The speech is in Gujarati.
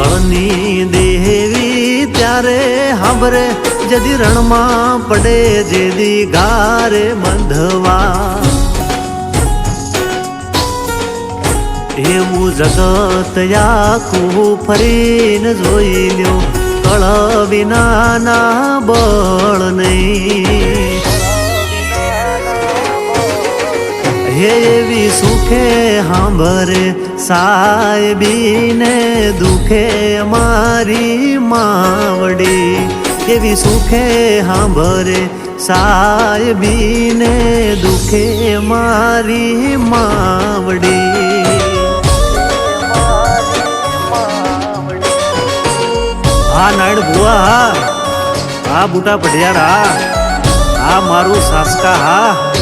ધર્મની દેવી ત્યારે હાંભરે, જદી રણમાં પડે, જેદી ગારે બંધવા. એવું જગત યાકું ફરીને જોઈ લ્યો, કળ વિનાના બળ નહીં. હે એવી સુખે હાંભરે સાહેબીને દુખે મારી માવડી, એવી સુખે હાંભરે સાહેબીને દુખે મારી માવડી. હા નાયણ બુઆ હા. હા, બુટા પઢિયાર. હા હા, મારું સાસકા, હા.